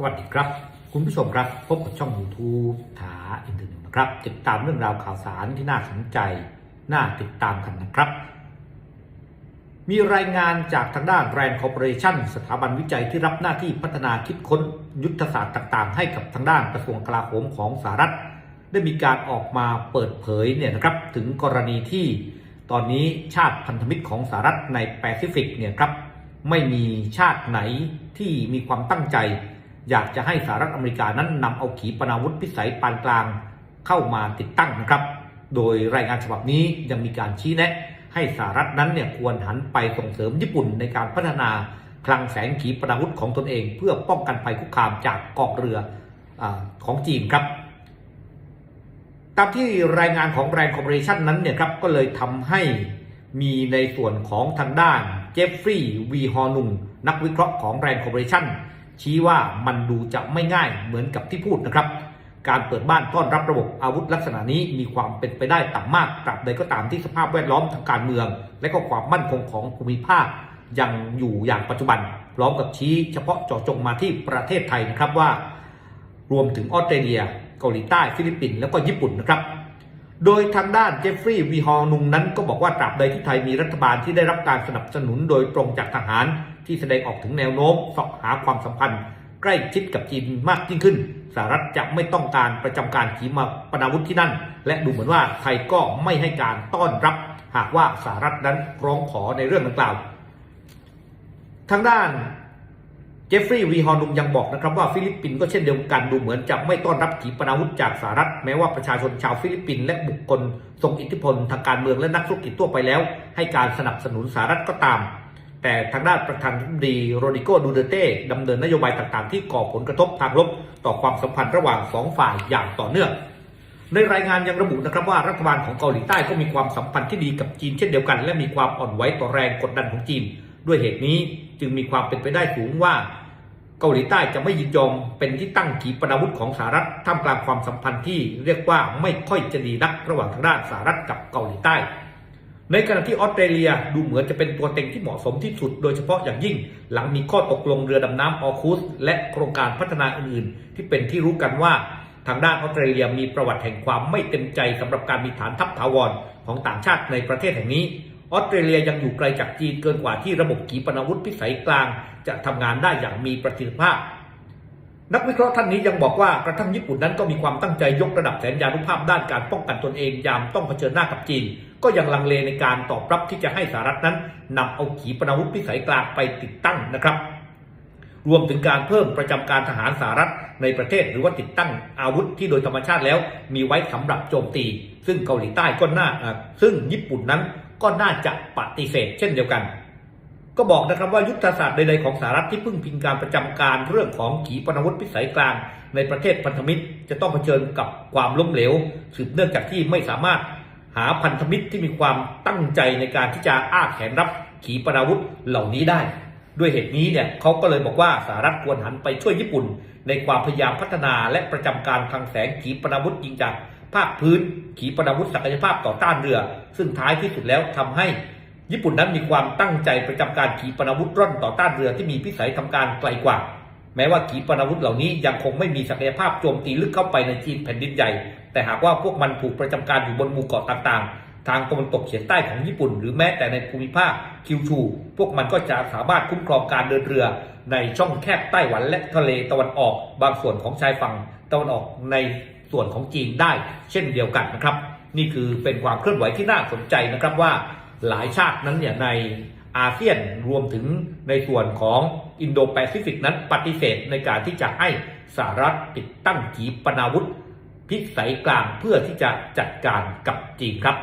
สวัสดีครับ คุณผู้ชมครับพบกับช่อง YouTube ถาอินเทอร์เน็ตนะครับ ติดตามเรื่องราวข่าวสารที่น่าสนใจ น่าติดตามกันนะครับ มีรายงานจากทางด้านแบรนด์คอร์ปอเรชั่นสถาบันวิจัยที่รับหน้าที่พัฒนาคิดค้นยุทธศาสตร์ต่างๆ ให้กับทางด้านกระทรวงกลาโหมของสหรัฐ ได้มีการออกมาเปิดเผยเนี่ยนะครับถึงกรณีที่ตอนนี้ชาติพันธมิตรของสหรัฐในแปซิฟิกเนี่ยครับไม่มีชาติไหนที่มีความตั้งใจ อยากจะให้สหรัฐอเมริกานั้นนำเอาขีปนาวุธพิสัยปานกลางเข้ามาติดตั้งนะครับ โดยรายงานฉบับนี้ยังมีการชี้แนะ ให้สหรัฐนั้นเนี่ยควรหันไปส่งเสริมญี่ปุ่นในการพัฒนาคลังแสงขีปนาวุธของตนเอง เพื่อป้องกันภัยคุกคามจากกองเรืออของจีนครับตามที่รายงานของแรงคอร์ปอเรชันนั้นเนี่ยครับก็เลยทำให้มีในส่วนของทางด้านเจฟฟรีย์วีฮอนุงนักวิเคราะห์ของแรงคอร์ปอเรชัน ชี้ว่ามันดูจะไม่ง่ายเหมือนกับที่พูดนะครับ การเปิดบ้านต้อนรับระบบอาวุธลักษณะนี้มีความเป็นไปได้ต่ำมากตราบใดก็ตามที่สภาพแวดล้อมทางการเมือง และก็ความมั่นคงของภูมิภาคยังอยู่อย่างปัจจุบันพร้อมกับชี้เฉพาะเจาะจงมาที่ประเทศไทยนะครับว่า รวมถึงออสเตรเลีย เกาหลีใต้ฟิลิปปินส์แล้วก็ญี่ปุ่นนะครับ โดยทางด้านเจฟฟรีย์วีฮอนุงนั้นก็บอกว่าตราบใดที่ไทยมีรัฐบาลที่ได้รับการสนับสนุนโดยตรงจากทหาร ที่แสดงออกถึงแนวโน้มสอบหาความสัมพันธ์ ใกล้ชิดกับจีนมากยิ่งขึ้นสหรัฐจะไม่ต้องการประจำการขีมาปนาวุธที่นั่น และดูเหมือนว่าไทยก็ไม่ให้การต้อนรับ หากว่าสหรัฐนั้นร้องขอในเรื่องดังกล่าว ทางด้าน เจฟฟรีย์วีฮอนุมยังบอกนะครับว่าฟิลิปปินส์ก็เช่นเดียวกันดูเหมือนจะไม่ต้อนรับขีปนาวุธจากสหรัฐ แม้ว่าประชาชนชาวฟิลิปปินส์และบุคคลทรงอิทธิพลทางการเมืองและนักธุรกิจทั่วไปแล้ว ให้การสนับสนุนสหรัฐก็ตาม แต่ทางด้านประธานาธิบดีโรดิโกดูเดเต้ดำเนินนโยบายต่างๆ ที่ก่อผลกระทบทางลบต่อความสัมพันธ์ระหว่างสองฝ่ายอย่างต่อเนื่องในรายงานยังระบุนะครับว่ารัฐบาลของเกาหลีใต้ก็มีความสัมพันธ์ที่ดีกับจีนเช่นเดียวกัน และมีความอ่อนไหวต่อแรงกดดันของจีน ด้วยเหตุนี้จึงมีความเป็นไปได้สูงว่า เกาหลีใต้จะไม่ยินยอมเป็นที่ตั้งขีปนาวุธของสหรัฐท่ามกลางความสัมพันธ์ที่เรียกว่าไม่ค่อยจะดีนักระหว่างทางด้านสหรัฐกับเกาหลีใต้ ในขณะที่ออสเตรเลียดูเหมือนจะเป็นตัวเต็งที่เหมาะสมที่สุด โดยเฉพาะอย่างยิ่ง หลังมีข้อตกลงเรือดำน้ำออคูสและโครงการพัฒนาอื่นๆ ที่เป็นที่รู้กันว่าทางด้านออสเตรเลียมีประวัติแห่งความไม่เต็มใจสำหรับการมีฐานทัพถาวรของต่างชาติในประเทศแห่งนี้ ออสเตรเลียยังอยู่ไกลจากจีนเกินกว่าที่ระบบขีปนาวุธพิสัยกลาง จะทำงานได้อย่างมีประสิทธิภาพ นักวิเคราะห์ท่านนี้ยังบอกว่ากระทั่งญี่ปุ่นนั้นก็มีความตั้งใจยกระดับแสนยานุภาพด้านการป้องกันตนเองยามต้องเผชิญหน้ากับจีน ก็ยังลังเลในการตอบรับที่จะให้สหรัฐนั้นนำเอาขีปนาวุธพิสัยกลางไปติดตั้งนะครับ รวมถึงการเพิ่มประจำการทหารสหรัฐในประเทศหรือว่าติดตั้งอาวุธที่โดยธรรมชาติแล้ว มีไว้สำหรับโจมตี ซึ่งเกาหลีใต้ก็น่าซึ่งญี่ปุ่นนั้น ก็น่าจะปฏิเสธเช่นเดียวกัน ก็บอกนะครับว่ายุทธศาสตร์ใดๆของสหรัฐที่พึ่งพิงการประจำการเรื่องของขีปนาวุธพิสัยกลาง ในประเทศพันธมิตร จะต้องเผชิญกับความล้มเหลวสืบเนื่องจากที่ไม่สามารถหาพันธมิตรที่มีความตั้งใจในการที่จะอ้าแขนรับขีปนาวุธเหล่านี้ได้ ด้วยเหตุนี้เนี่ยเขาก็เลยบอกว่าสหรัฐควรหันไปช่วยญี่ปุ่น ในความพยายามพัฒนาและประจำการคลังแสงขีปนาวุธยิงจากภาคพื้นขีปนาวุธศักยภาพต่อต้านเรือ ซึ่งท้ายที่สุดแล้วทำให้ญี่ปุ่นนั้นมีความตั้งใจประจำการขีปนาวุธร่อนต่อต้านเรือที่มีพิสัยทำการไกลกว่า แม้ว่าขีปนาวุธเหล่านี้ยังคงไม่มีศักยภาพโจมตีลึกเข้าไปในจีนแผ่นดินใหญ่ แต่หากว่าพวกมันถูกประจำการอยู่บนหมู่เกาะต่างๆ ทางตะวันตกเฉียงใต้ของญี่ปุ่น หรือแม้แต่ในภูมิภาคคิวชู พวกมันก็จะสามารถคุ้มครองการเดินเรือ ในช่องแคบไต้หวันและทะเลตะวันออก บางส่วนของชายฝั่งตะวันออกในส่วนของจีนได้ เช่นเดียวกันนะครับ นี่คือเป็นความเคลื่อนไหวที่น่าสนใจนะครับว่าหลายชาตินั้นเนี่ยในอาเซียนรวมถึงในส่วนของอินโดแปซิฟิกนั้นปฏิเสธในการที่จะให้สหรัฐติดตั้งขีปนาวุธ พิสัยกลางเพื่อที่จะจัดการกับจีนครับ